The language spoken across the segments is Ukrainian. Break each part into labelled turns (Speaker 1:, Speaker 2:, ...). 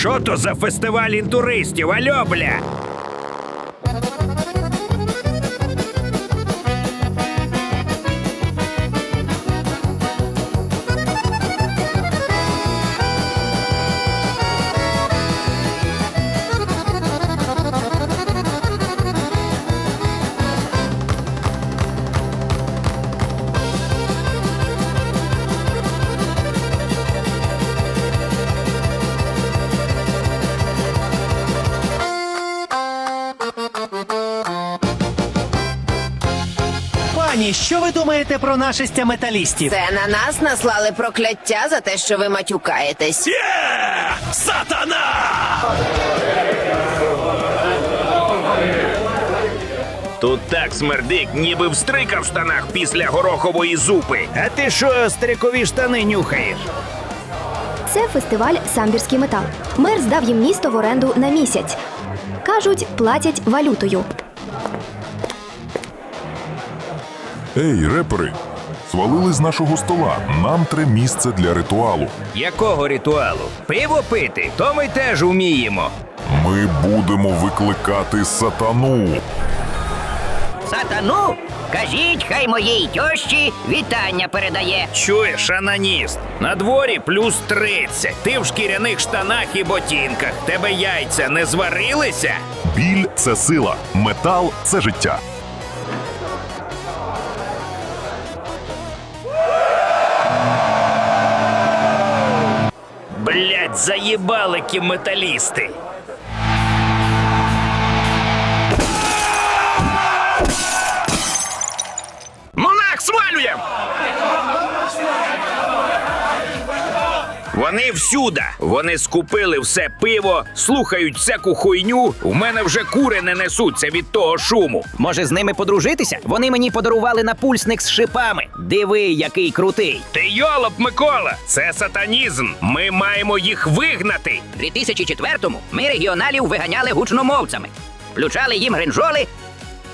Speaker 1: Що то за фестиваль інтуристів? Альо, бля?
Speaker 2: Ви думаєте про нашестя металістів?
Speaker 3: Це на нас наслали прокляття за те, що ви матюкаєтесь. Сатана!
Speaker 1: Тут так смердить, ніби встрика в штанах після горохової зупи. А ти що, старикові штани нюхаєш?
Speaker 4: Це фестиваль Самбірський метал. Мер здав їм місто в оренду на місяць. Кажуть, платять валютою.
Speaker 5: Ей, репери! Свалили з нашого стола. Нам тре місце для ритуалу.
Speaker 1: Якого ритуалу? Пиво пити? То ми теж уміємо.
Speaker 5: Ми будемо викликати сатану.
Speaker 6: Сатану, кажіть, хай моїй тьощі вітання передає.
Speaker 1: Чуєш, ананіст? На дворі плюс 30. Ти в шкіряних штанах і ботинках. Тебе яйця не зварилися?
Speaker 5: Біль це сила, метал це життя.
Speaker 1: Блять, заїбали кі металісти. Монах, свалюєм! Вони всюди. Вони скупили все пиво, слухають всяку хуйню. У мене вже кури не несуться від того шуму.
Speaker 6: Може, з ними подружитися? Вони мені подарували напульсник з шипами. Диви, який крутий.
Speaker 1: Ти йолоп, Микола! Це сатанізм. Ми маємо їх вигнати.
Speaker 6: У 2004-му ми регіоналів виганяли гучномовцями. Включали їм гринжоли,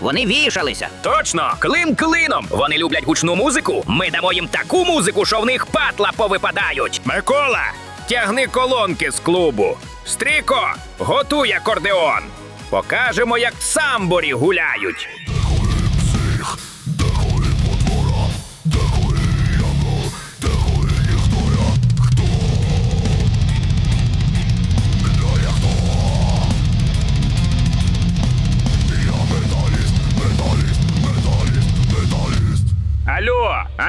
Speaker 6: вони вішалися.
Speaker 1: Точно, клин клином. Вони люблять гучну музику. Ми дамо їм таку музику, що в них патла повипадають. Микола, тягни колонки з клубу. Стріко, готуй акордеон. Покажемо, як в самборі гуляють.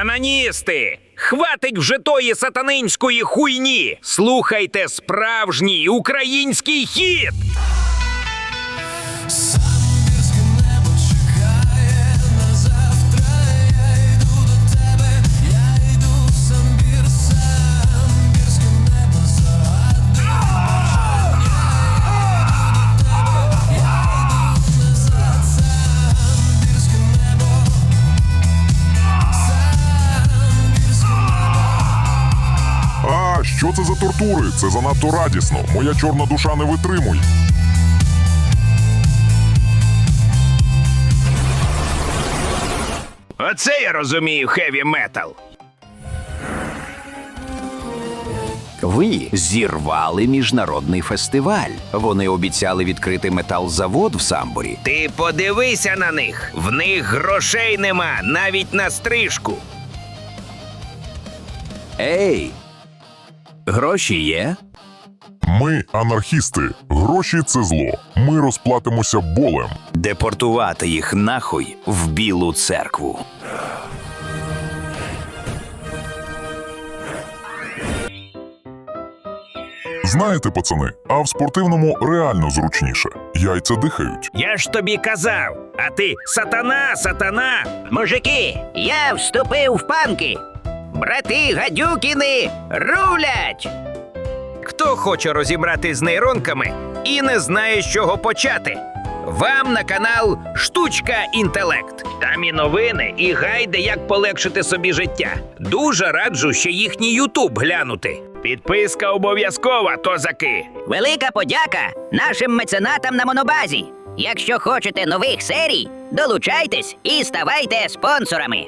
Speaker 1: Алло, аноністи! Хватить вже тої сатанинської хуйні! Слухайте справжній український хіт!
Speaker 5: Тортури? Це занадто радісно. Моя чорна душа не витримує.
Speaker 1: Оце я розумію хеві метал.
Speaker 7: Ви зірвали міжнародний фестиваль. Вони обіцяли відкрити металзавод в Самборі.
Speaker 1: Ти подивися на них. В них грошей нема навіть на стрижку.
Speaker 7: Ей! Гроші є?
Speaker 5: Ми анархісти. Гроші це зло. Ми розплатимося болем.
Speaker 7: Депортувати їх нахуй в білу церкву.
Speaker 5: Знаєте, пацани, а в спортивному реально зручніше. Яйця дихають.
Speaker 1: Я ж тобі казав, а ти сатана, сатана.
Speaker 6: Мужики, я вступив в панки. Брати гадюкіни рулять.
Speaker 1: Хто хоче розібрати з нейронками і не знає, з чого почати? Вам на канал Штучка Інтелект. Там і новини, і гайди, як полегшити собі життя. Дуже раджу ще їхній Ютуб глянути. Підписка обов'язкова, тозаки.
Speaker 6: Велика подяка нашим меценатам на монобазі. Якщо хочете нових серій, долучайтесь і ставайте спонсорами.